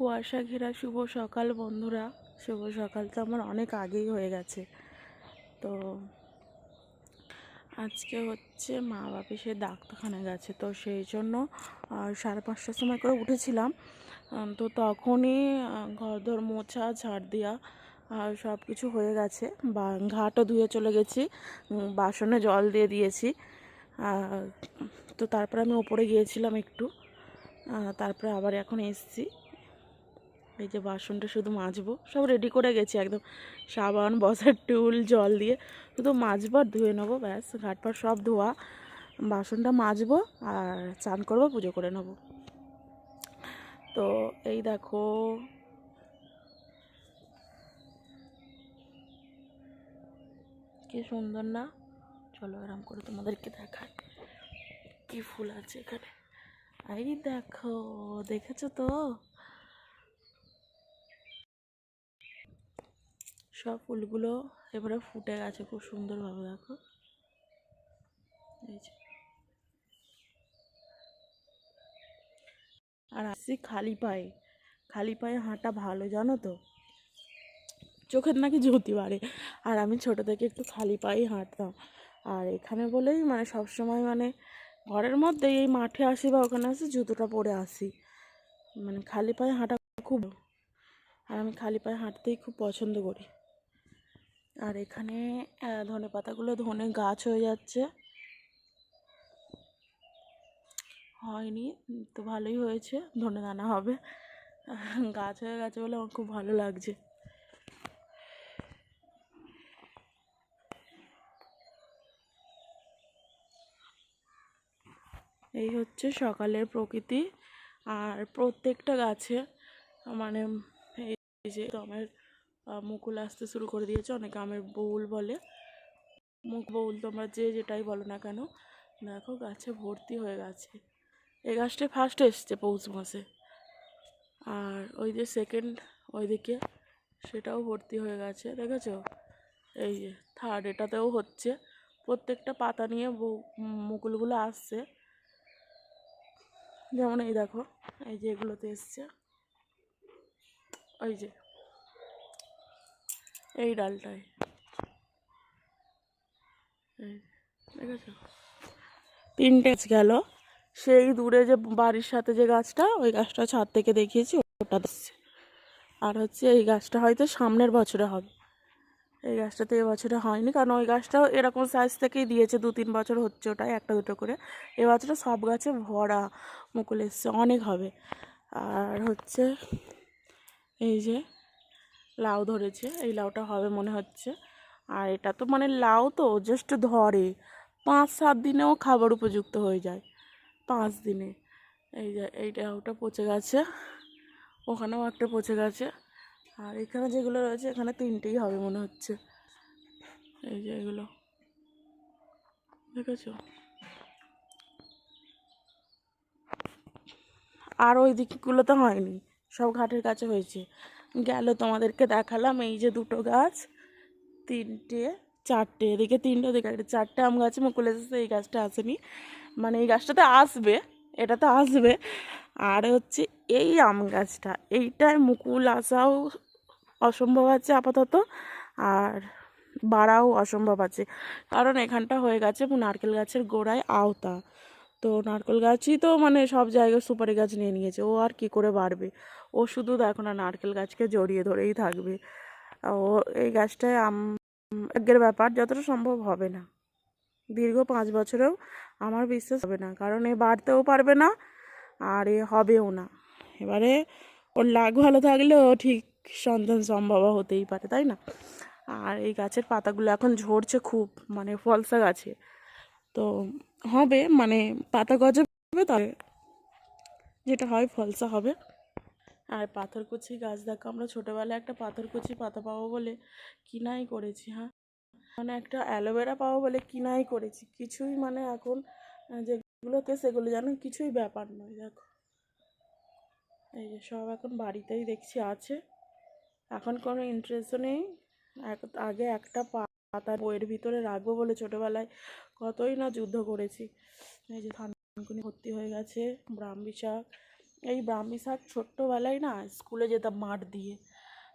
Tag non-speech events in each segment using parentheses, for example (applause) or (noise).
কুয়াশা ঘেরা শুভ সকাল বন্ধুরা। শুভ সকাল তো আমার অনেক আগেই হয়ে গেছে। তো আজকে হচ্ছে মা বাপি সে ডাক্তারখানা গেছে। তো সেই জন্য সাড়ে পাঁচটার সময় করে উঠেছিলাম। তো তখনই ঘরদোর মোছা, ঝাড় দেওয়া সব কিছু হয়ে গেছে। বা, ঘাটও ধুয়ে চলে গেছি। বাসনে জল দিয়ে দিয়েছি। তো তারপরে আমি ওপরে গিয়েছিলাম একটু। তারপরে আবার এখন এসছি। এই যে বাসনটা শুধু মাজবো, সব রেডি করে গেছি একদম। সাবান, বসার টুল জল দিয়ে শুধু মাজবো আর ধুয়ে নেব, ব্যাস ঘাটপাট সব ধোয়া। বাসনটা মাজবো আর চান করব, পুজো করে নেব। তো এই দেখো, কি সুন্দর না? চলো আরাম করে তোমাদেরকে দেখায় কি ফুল আছে এখানে। এই দেখো, দেখেছ তো? সব ফুলগুলো এবারে ফুটে গেছে খুব সুন্দরভাবে, দেখো। আর আসছি খালি পায়ে। খালি পায়ে হাঁটা ভালো, জানো তো? চোখের নাকি জ্যোতি বাড়ে। আর আমি ছোটো থেকে একটু খালি পায়েই হাঁটতাম। আর এখানে বলেই মানে সব সময় মানে ঘরের মধ্যে এই মাঠে আসি বা ওখানে আসি, জুতোটা পরে আসি। মানে খালি পায়ে হাঁটা খুব আর আমি খালি পায়ে হাঁটতেই খুব পছন্দ করি। আর এখানে ধনে পাতাগুলো ধনে গাছ হয়ে যাচ্ছে। হয়নি, তো ভালোই হয়েছে, ধনে দানা হবে। (laughs) গাছ হয়ে গেছে বলে আমার খুব ভালো লাগছে। এই হচ্ছে সকালের প্রকৃতি, আর প্রত্যেকটা গাছে মানে এই যে আমের মুকুল আসতে শুরু করে দিয়েছে। অনেকে আমের বউল বলে। মুখ বউল তোমরা যে যেটাই বলো না কেন, দেখো গাছে ভর্তি হয়ে গেছে। এই গাছটা ফার্স্ট এসছে পৌষ মাসে। আর ওই যে সেকেন্ড ওইদিকে সেটাও ভর্তি হয়ে গেছে, দেখেছ? এই যে থার্ড এটাতেও হচ্ছে। প্রত্যেকটা পাতা নিয়ে মুকুলগুলো আসছে। যেমন এই দেখো, এই যে এগুলোতে এসছে। ওই যে এই ডালটায়। এই, দেখেছ? তিনটে গেল। সেই দূরে যে বাড়ির সাথে যে গাছটা, ওই গাছটা ছাদ থেকে দেখিয়েছি, ওটা দিচ্ছে। আর হচ্ছে এই গাছটা হয়তো সামনের বছরে হবে। এই গাছটাতে এবছরে হয়নি, কারণ ওই গাছটাও এরকম সাইজ থেকেই দিয়েছে, দু তিন বছর হচ্ছে ওটাই, একটা দুটো করে। এ এবছরে সব গাছে ভরা মুকুল এসছে, অনেক হবে। আর হচ্ছে এই যে লাউ ধরেছে, এই লাউটা হবে মনে হচ্ছে। আর এটা তো মানে লাউ তো জাস্ট ধরে, পাঁচ, সাত দিনেও খাবার উপযুক্ত হয়ে যায়, পাঁচ দিনে। এই যে, এই লাউটা পচে গেছে, ওখানেও একটা পচে গেছে। আর এখানে যেগুলো রয়েছে, এখানে তিনটেই হবে মনে হচ্ছে। এই যে এগুলো, দেখেছ? আর ওই দিকগুলোতে হয়নি, সব ঘাটের কাছে হয়েছে। গেল, তোমাদেরকে দেখালাম এই যে দুটো গাছ। তিনটে, চারটে, এদিকে তিনটে, ওদিকে একটা, চারটে আম গাছে, মুকুল এসেছে, এই গাছটা আসেনি। মানে এই গাছটাতে আসবে এটা তো আসবে। আর হচ্ছে এই আম গাছটা, এইটায় মুকুল আসাও অসম্ভব আছে আপাতত, আর বাড়াও অসম্ভব আছে। কারণ এখানটা হয়ে গেছে নারকেল গাছের গোড়ায় আওতা। তো নারকেল গাছই তো মানে সব জায়গায় সুপারি গাছ নিয়ে নিয়েছে, ও আর কি করে বাড়বে? ও শুধু দেখো না, নারকেল গাছকে জড়িয়ে ধরেই থাকবে। ও এই গাছটায় আম ব্যাপার যতটা সম্ভব হবে না। দীর্ঘ পাঁচ বছরেও আমার বিশ্বাস হবে না, কারণ এ বাড়তেও পারবে না আর এ হবেও না। এবারে ওর লাগ ভালো থাকলে ও ঠিক সন্তান সম্ভব হতেই পারে, তাই না? আর এই গাছের পাতাগুলো এখন ঝরছে খুব মানে ফলসা গাছে। তো হবে মানে পাতা গজাবে তবে যেটা হয় ফলসা হবে। আর পাথরকুচি গাছ দেখো আমরা ছোটোবেলায় একটা পাথরকুচি পাতা পাবো বলে কিনাই করেছি হ্যাঁ? মানে একটা অ্যালোভেরা পাবো বলে কিনাই করেছি? কিছুই মানে এখন আহ, যেগুলোতে সেগুলো যেন কিছুই ব্যাপার নয় দেখো। এই যে সব এখন বাড়িতেই দেখছি আছে। এখন কোনো ইন্টারেস্টও নেই। আগে একটা পাতা বইয়ের ভিতরে রাখব বলে ছোটোবেলায় কতই না যুদ্ধ করেছি। এই যে থানকুনি ভর্তি হয়ে গেছে ব্রাহ্মী শাক এই ব্রাহ্মী শাক ছোট্টোবেলায় না স্কুলে যেতাম মাঠ দিয়ে।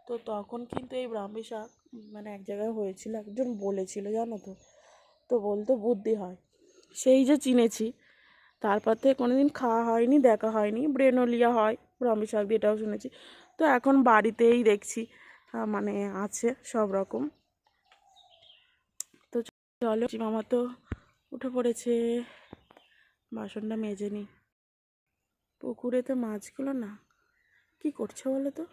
তো তখন কিন্তু এই ব্রাহ্মী শাক মানে এক জায়গায় হয়েছিল, একজন বলেছিল, জানো তো? তো বলতো বুদ্ধি হয়। সেই যে চিনেছি, তারপর থেকে কোনোদিন খাওয়া হয়নি, দেখা হয়নি, ব্রেনোলিয়া হয়, ব্রাহ্মী শাক দিয়ে এটাও শুনেছি। তো এখন বাড়িতেই দেখছি মানে আছে সব রকম। তো চলো মামা তো উঠে পড়েছে, বাসনটা মেজে নিই পুকুরেতে মাছগুলো না। কি করছে বলো তো?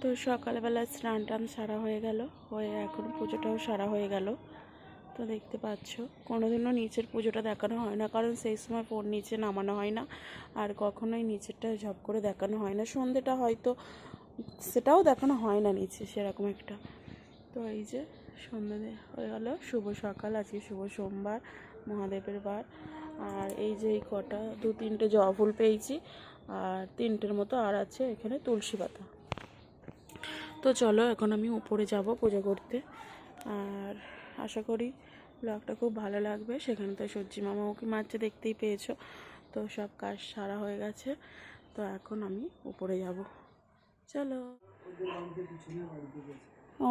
তো সকালবেলা স্নান টান সারা হয়ে গেল। হয়ে এখন পুজোটাও সারা হয়ে গেল। তো দেখতে পাচ্ছ, কোনোদিনও নিচের পুজোটা দেখানো হয় না, কারণ সেই সময় ফোন নিচে নামানো হয় না, আর কখনোই নিচেরটা ঝপ করে দেখানো হয় না। সন্ধেটা হয়তো সেটাও দেখানো হয় না নিচে, সেরকম একটা। তো এই যে সন্ধ্যে হয়ে গেল। শুভ সকাল, আজকে শুভ সোমবার, মহাদেবের বার। আর এই যে এই কটা, দু তিনটে জবা ফুল পেয়েছি। আর তিনটের মতো আর আছে এখানে তুলসী পাতা। তো চলো, এখন আমি উপরে যাব পুজো করতে। আর আশা করি ব্লগটা খুব ভালো লাগবে। সেখানে তো সবজি মামা ওকে মারছে দেখতেই পেয়েছ। তো সব কাজ সারা হয়ে গেছে। তো এখন আমি উপরে যাব। চলো। ও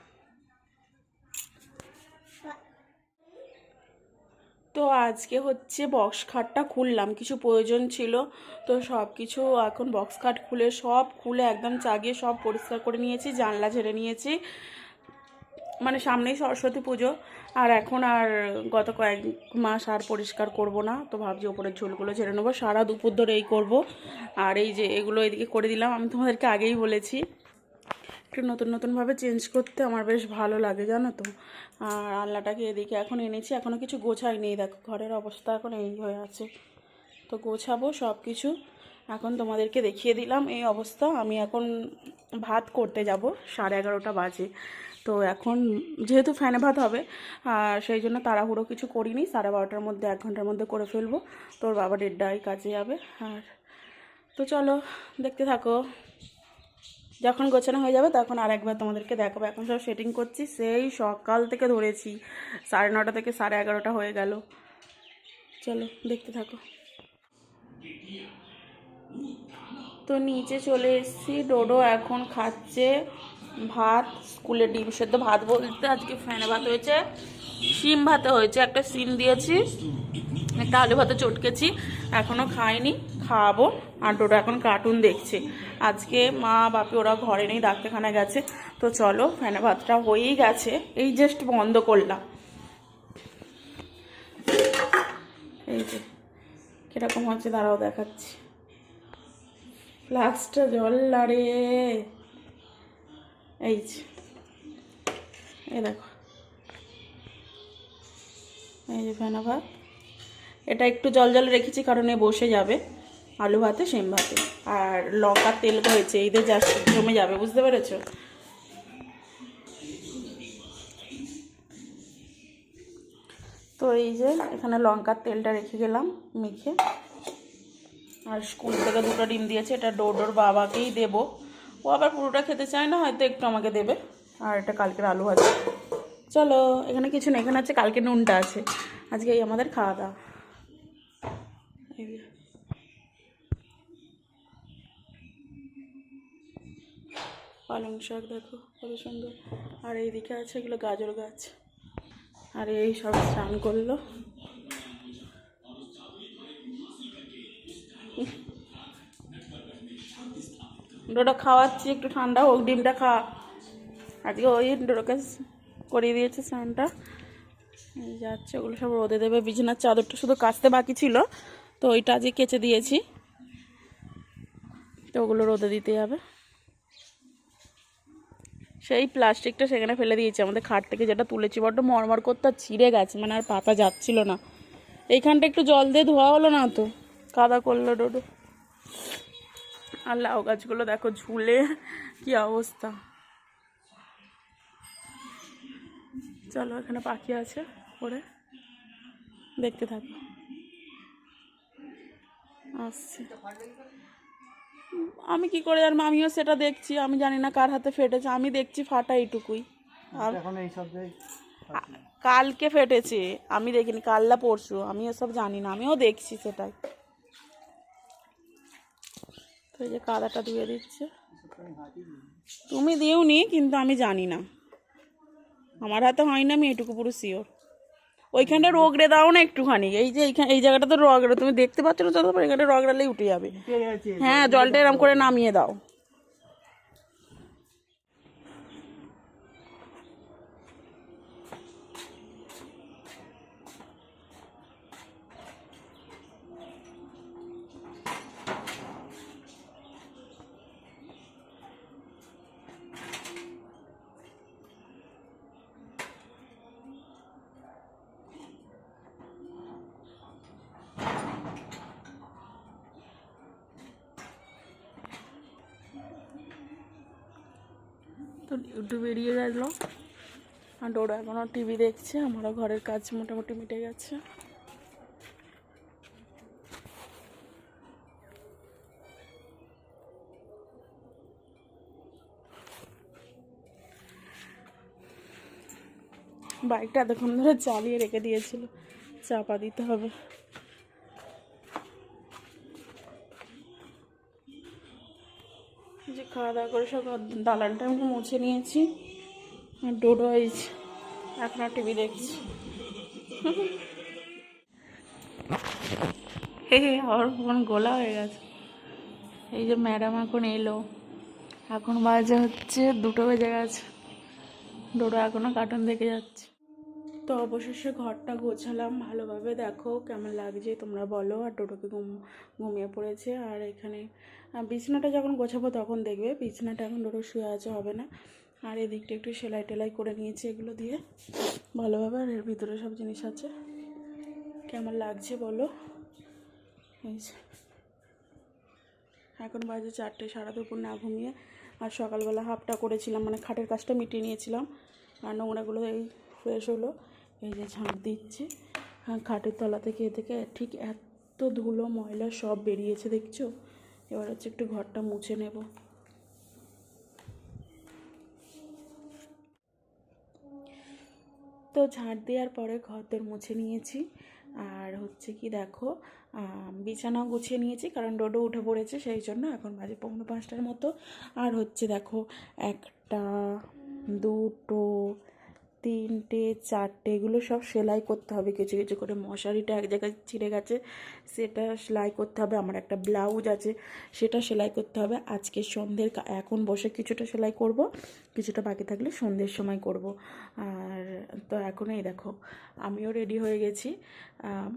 তো আজকে হচ্ছে বক্স খাটটা খুললাম। কিছু প্রয়োজন ছিল, তো সব কিছু এখন বক্স খাট খুলে সব খুলে একদম চাগিয়ে সব পরিষ্কার করে নিয়েছি, জানলা ঝেড়ে নিয়েছি। মানে সামনেই সরস্বতী পুজো, আর এখন আর গত কয়েক মাস আর পরিষ্কার করব না, তো ভাবছি ওপরের ঝোলগুলো ঝেড়ে নেব। সারা দুপুর ধরে এই করব। আর এই যে এগুলো এদিকে করে দিলাম, আমি তোমাদেরকে আগেই বলেছি। একটু নতুন নতুনভাবে চেঞ্জ করতে আমার বেশ ভালো লাগে, জানো তো? আর আল্লাটাকে এদিকে এখন এনেছি এখনও কিছু গোছাইনি দেখো, ঘরের অবস্থা এখন এই হয়ে আছে। তো গোছাবো সব কিছু এখন তোমাদেরকে দেখিয়ে দিলাম এই অবস্থা। আমি এখন ভাত করতে যাব, সাড়ে এগারোটা বাজে। তো এখন যেহেতু ফ্যানে ভাত হবে, আর সেই জন্য তাড়াহুড়ো কিছু করিনি, সাড়ে বারোটার মধ্যে, এক ঘণ্টার মধ্যে করে ফেলব। তোর বাবা দেড়টায় কাজে যাবে, আর তো চলো, দেখতে থাকো। যখন গোছানো হয়ে যাবে তখন আরেকবার তোমাদেরকে দেখাবো। এখন সব সেটিং করছি। সেই সকাল থেকে ধরেছি। সাড়ে নটা থেকে সাড়ে এগারোটা হয়ে গেল। চলো, দেখতে থাকো। তো নিচে চলে এসেছি। ডোডো এখন খাচ্ছে ভাত, স্কুলে ডিম সেদ্ধ ভাত বলতে আজকে ফ্যানে ভাত হয়েছে। শিম ভাতে হয়েছে, একটা শিম দিয়েছি। একটা আলু ভাতে চটকেছি এখনও খাইনি খাওয়াবো আর ডোডো এখন কার্টুন দেখছে। আজকে মা বাপি ওরা ঘরে নেই, ডাক্তারখানা গেছে। তো চলো ফ্যানে ভাতটা হয়েই গেছে, এই জাস্ট বন্ধ করলাম। এই যে, কীরকম হচ্ছে দাঁড়াও দেখাচ্ছি। ফ্লাক্সটা জল লাড়ে এই যে, এই দেখো। এই যে ফেনা ভাত। এটা একটু জল জল রেখেছি কারণ এ বসে যাবে আলু ভাতে সেম ভাতে। আর লঙ্কার তেল হয়েছে এইদের যা জমে যাবে, বুঝতে পেরেছ? তো এই যে এখানে লঙ্কার তেলটা রেখে গেলাম মেখে। আর স্কুল থেকে দুটো ডিম দিয়েছে, এটা ডোডোর বাবাকেই দেব। ও আবার পুরোটা খেতে চায় না, হয়তো একটু আমাকে দেবে। আর এটা কালকের আলু ভাজা। চলো, এখানে কিছু নেই, এখানে আছে কালকে নুনটা আছে। আজকে এই আমাদের খাওয়া দাওয়া। পালং শাক দেখো, কত সুন্দর। আর এইদিকে আছে এগুলো গাজর গাছ। আর এই সব স্নান করল। ডোটা খাওয়াচ্ছি, একটু ঠান্ডা হোক, ডিমটা খা। আজকে ওই ডোটাকে করিয়ে দিয়েছে স্নানটা। এই যাচ্ছে, ওগুলো সব রোদে দেবে। বিছানার চাদরটা শুধু কাচতে বাকি ছিল, তো ওইটা আজকে কেচে দিয়েছি। তো ওগুলো রোদে দিতে যাবে সেই প্লাস্টিকটা সেখানে ফেলে দিয়েছি। আমাদের খাট থেকে যেটা তুলেছি, বড্ড মরমর করতে আর ছিঁড়ে গেছে মানে আর পাতা যাচ্ছিল না। এইখানটা একটু জল দিয়ে ধোয়া হলো না তো? কাদা করল ডোডো। আর লাউ গাছগুলো দেখো ঝুলে, কি অবস্থা। চলো এখানে পাখি আছে পরে দেখতে থাকো। আসছে। আমি কি করে জানব? আমিও সেটা দেখছি আমি জানি না কার হাতে ফেটেছে আমি দেখছি ফাটা এইটুকুই। আর কালকে ফেটেছে আমি দেখিনি কাল্লা পরশু আমি এসব জানি না আমিও দেখছি সেটাই। তো এই যে কাদাটা ধুয়ে দিচ্ছে। তুমি দিওনি কিন্তু আমি জানি না। আমার হাতে হয় না আমি এটুকু পুরো শিওর ওইখানটা রোগড়ে দাও না একটুখানি। এই যে এইখানে এই জায়গাটা তো রগড়ে তুমি দেখতে পাচ্ছ না তো এখানে রগড়ালেই উঠে যাবে। হ্যাঁ জলটা এরম করে নামিয়ে দাও। তো একটু বেরিয়ে গেল। আর ডোরা এখনও টিভি দেখছে, আমারও ঘরের কাজ মোটামুটি মিটে গেছে। বাইকটা এতক্ষণ ধরে চালিয়ে রেখে দিয়েছিল, চাপা দিতে হবে। যে খাওয়া দাওয়া করে সব দালানটা আমি মুছে নিয়েছি। আর ডোডো এখন টিভি দেখছি। আমার ফোন গোলা হয়ে গেছে। এই যে ম্যাডাম এখন এলো। এখন বাজে হচ্ছে দুটো বেজে গেছে। ডোডো এখনও কার্টুন দেখে যাচ্ছে। তো অবশেষে ঘরটা গোছালাম ভালোভাবে। দেখো কেমন লাগছে তোমরা বলো। আর ডোডোকে ঘুম, ঘুমিয়ে পড়েছে। আর এখানে বিছানাটা যখন গোছাবো তখন দেখবে বিছানাটা এখন ডোডো শুয়ে আছে, হবে না। আর এদিকটা একটু সেলাই টেলাই করে নিয়েছি এগুলো দিয়ে ভালোভাবে, আর এর ভিতরে সব জিনিস আছে। কেমন লাগছে বলো? এখন বাজে চারটে, সারা দুপুর না ঘুমিয়ে আর সকালবেলা হাফটা করেছিলাম মানে খাটের কাজটা মিটিয়ে নিয়েছিলাম। আর নোংরাগুলো এই ফ্রেশ হলো, এই যে ঝাঁট দিচ্ছি। খাটের তলা থেকে এ থেকে ঠিক এত ধুলো, ময়লা সব বেরিয়েছে, দেখছ? এবার হচ্ছে একটু ঘরটা মুছে নেব। তো ঝাঁট দেওয়ার পরে ঘরদের মুছে নিয়েছি। আর হচ্ছে কি দেখো বিছানাও গুছিয়ে নিয়েছি কারণ ডোডো উঠে পড়েছে সেই জন্য এখন বাজে পৌনে পাঁচটার মতো। আর হচ্ছে দেখো একটা, দুটো তিনটে, চারটে, এগুলো সব সেলাই করতে হবে। কিছু কিছু করে মশারিটা এক জায়গায় ছিঁড়ে গেছে, সেটা সেলাই করতে হবে। আমার একটা ব্লাউজ আছে, সেটা সেলাই করতে হবে। আজকে সন্ধ্যের এখন বসে কিছুটা সেলাই করব, কিছুটা বাকি থাকলে সন্ধ্যের সময় করব। আর তো এখন এই দেখো, আমিও রেডি হয়ে গেছি।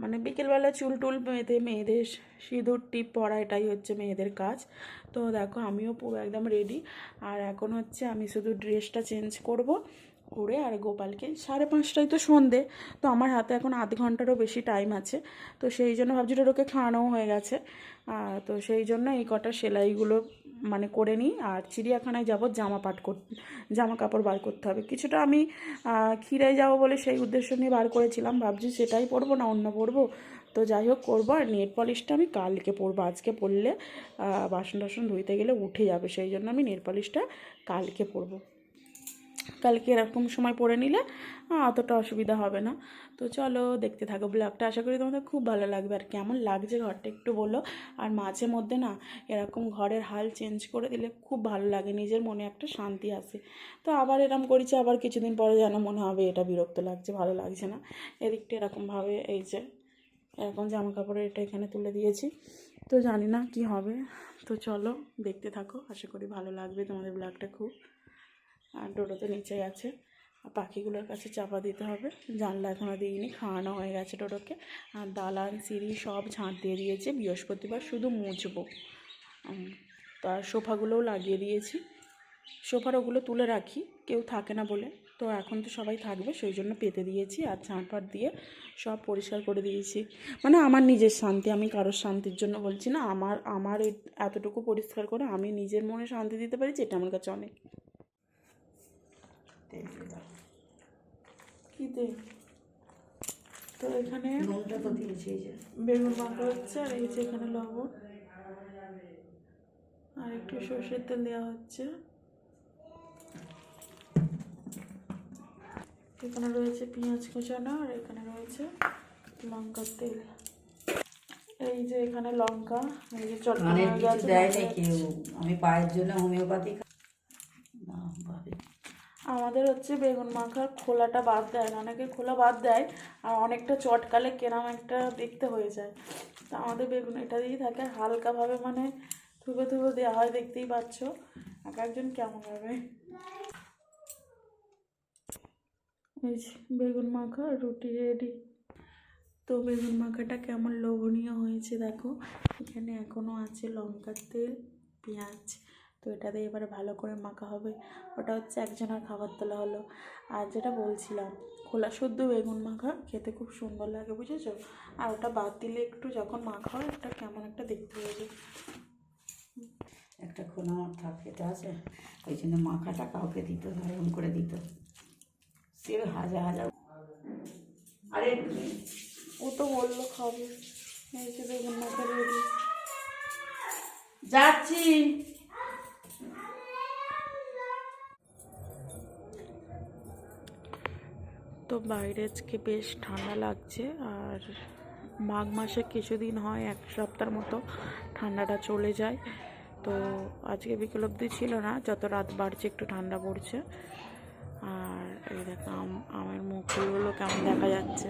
মানে বিকেলবেলা চুল টুল বেঁধে মেয়েদের সিঁদুর, টিপ পরা, এটাই হচ্ছে মেয়েদের কাজ। তো দেখো, আমিও পুরো একদম রেডি। আর এখন হচ্ছে আমি শুধু ড্রেসটা চেঞ্জ করব। করে আর গোপালকে। সাড়ে পাঁচটায় তো সন্ধে, তো আমার হাতে এখন আধ ঘন্টারও বেশি টাইম আছে। তো সেই জন্য ভাবছি ওকে খাওয়ানোও হয়ে গেছে। তো সেই জন্য এই কটা সেলাইগুলো মানে করে নিই। আর চিড়িয়াখানায় যাব, জামা পাট কর, জামা কাপড় বার করতে হবে। কিছুটা আমি ক্ষীরায় যাব বলে সেই উদ্দেশ্য নিয়ে বার করেছিলাম। ভাবছি সেটাই পরবো না অন্য পরবো। তো যাই হোক, করব। আর নেট পলিশটা আমি কালকে পরবো। আজকে পরলে বাসন টাসন ধুইতে গেলে উঠে যাবে। সেই জন্য আমি নেট পলিশটা কালকে পরবো। কালকে এরকম সময় পরে নিলে অতটা অসুবিধা হবে না। তো চলো দেখতে থাকো ব্লগটা। আশা করি তোমাদের খুব ভালো লাগবে। আর কেমন লাগছে ঘরটা একটু বলো। আর মাঝে মধ্যে না, এরকম ঘরের হাল চেঞ্জ করে দিলে খুব ভালো লাগে। নিজের মনে একটা শান্তি আসে। তো আবার এরকম করেছি, আবার কিছুদিন পরে যেন মনে হবে এটা বিরক্ত লাগছে, ভালো লাগছে না। এদিকটা এরকমভাবে, এই যে এরকম জামা কাপড়ের এটা এখানে তুলে দিয়েছি। তো জানি না কি হবে। তো চলো দেখতে থাকো। আশা করি ভালো লাগবে তোমাদের ব্লগটা খুব। আর ডোডো তো নিচে আছে আর পাখিগুলোর কাছে চাপা দিতে হবে। জানলা এখনও দিইনি খাওয়ানো হয়ে গেছে ডোডোকে আর দালান সিঁড়ি সব ঝাঁট দিয়ে দিয়েছে। বৃহস্পতিবার শুধু মুছবো। উম, তো আর সোফাগুলোও লাগিয়ে দিয়েছি। সোফার ওগুলো তুলে রাখি। কেউ থাকে না বলে। তো এখন তো সবাই থাকবে সেই জন্য পেতে দিয়েছি। আর ঝাঁটপাট দিয়ে সব পরিষ্কার করে দিয়েছি। মানে আমার নিজের শান্তি আমি কারোর শান্তির জন্য বলছি না। আমার আমার এতটুকু পরিষ্কার করে আমি নিজের মনে শান্তি দিতে পারি যেটা আমার কাছে অনেক। তেল দিয়ে কী দে? তো এখানে নুনটা তো দিয়েছি এই যে। বেগুন মাখা হচ্ছে আর এই যে এখানে লবণ। আর একটু সর্ষের তেল দেওয়া হচ্ছে। এখানে রয়েছে পেঁয়াজ কুচানো আর এখানে রয়েছে লঙ্কার তেল। এই যে এখানে লঙ্কা এই যে কানের চটকানো কিছু গাছে দেয় না লঙ্কা আমি পায়ের জন্য হোমিওপ্যাথি আমাদের হচ্ছে বেগুন মাখার খোলাটা বাদ দেয় না। অনেকে খোলা বাদ দেয় আর অনেকটা চটকালে কেরাম একটা দেখতে হয়ে যায়। তা আমাদের বেগুন এটা দিয়েই থাকে। হালকাভাবে মানে থুবে থুবে দেওয়া হয়, দেখতেই পাচ্ছ। এক একজন কেমন হবে। এই বেগুন মাখা, রুটি রেডি তো বেগুন মাখাটা কেমন লোভনীয় হয়েছে দেখো। এখানে এখনও আছে লঙ্কার তেল, পেঁয়াজ তো এটাতে এবারে ভালো করে মাখা হবে। ওটা হচ্ছে একজনের খাবার তোলা হলো। আর যেটা বলছিলাম খোলা শুদ্ধ বেগুন মাখা খেতে খুব সুন্দর লাগে বুঝেছ? আর ওটা বাদ দিলে একটু যখন মাখা হয় একটা কেমন একটা দেখতে হয়ে একটা খোলা আমার থাক এটা আছে। ওই জন্য মাখাটা কাউকে দিত এরকম করে দিত সে হাজার হাজার আরে ও তো বলল খাবে। এই যে বেগুন মাখা যাচ্ছি। তো বাইরে আজকে বেশ ঠান্ডা লাগছে আর মাঘ মাসে কিছুদিন হয় এক সপ্তাহের মতো ঠান্ডাটা চলে যায়। তো আজকে বিকেল অবধি ছিল না, যত রাত বাড়ছে একটু ঠান্ডা পড়ছে। আর এই দেখো, আম- আমের মুখগুলো কেমন দেখা যাচ্ছে।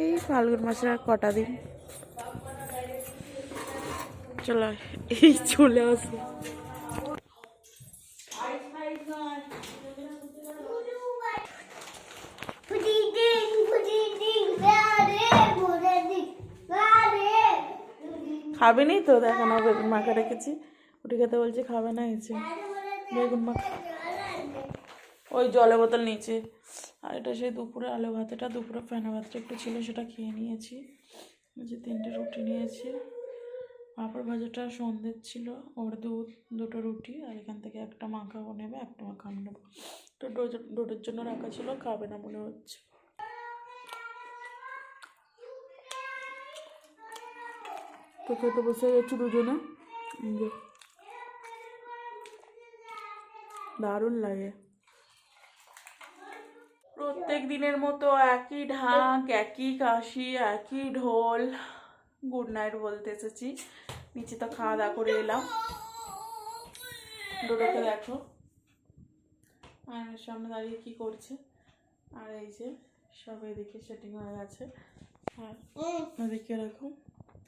এই ফাল্গুন মাসের আর কটা দিন। চলো, এই চলে আসে। খাবে নি তো দেখো বেগুন মাখা রেখেছি। ওটি খেতে বলছি খাবে না এসে বেগুন মাখা। ওই জলের বোতল নিচে আর এটা সেই দুপুরে আলু ভাতেটা, দুপুরে ফেনা ভাতটা একটু ছিল, সেটা খেয়ে নিয়েছি। যে তিনটে রুটি নিয়েছি। পাঁপড় ভাজাটা সন্ধ্যের ছিল, ওর দুধ দুটো রুটি, আর এখান থেকে একটা মাখাও নেবে, একটা মাখা আমি নেব। তো ডোজ- ডোডোর জন্য রাখা ছিল, খাবে না মনে হচ্ছে। তো খেতে বসে গেছি দুজনে। দারুণ লাগে। প্রত্যেক দিনের মতো একই ঢাক, একই কাশি, একই ঢোল। গুড নাইট বলতে এসেছি। নিচে তো খাওয়া দাওয়া করে এলাম। ডোডোকে দেখো। আয়নার সামনে দাঁড়িয়ে কি করছে। আর এই যে সব এদিকে সেটিং হয়ে গেছে। আর ওদিকে দেখো।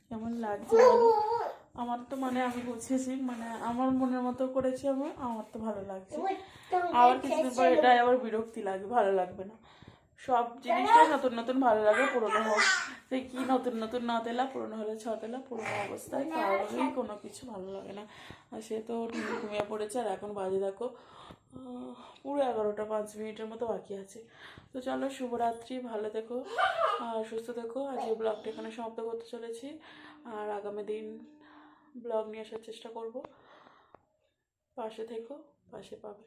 কেমন লাগছে আমার তো মানে আমি বুঝেছি মানে আমার মনের মতো করেছি আমি, আমার তো ভালো লাগছে। আবার কিছুদিন পর এটা আবার বিরক্তি লাগবে, ভালো লাগবে না। সব জিনিসটাই নতুন নতুন ভালো লাগে, পুরোনো হোক। সেই কি নতুন নতুন না তেলা, পুরোনো হলে ছ তেলা, পুরোনো অবস্থায় কারোরই কোনো কিছু ভালো লাগে না। আর সে তো ঘুমিয়ে পড়েছে, আর এখন বাজে দেখো পুরো এগারোটা পাঁচ মিনিটের মতো বাকি আছে। তো চলো, শুভরাত্রি, ভালো থেকো সুস্থ থেকো। আজ এই ব্লগটা এখানে সমাপ্ত করতে চলেছি, আর আগামী দিন ব্লগ নিয়ে আসার চেষ্টা করব। পাশে থেকো, পাশে পাবে।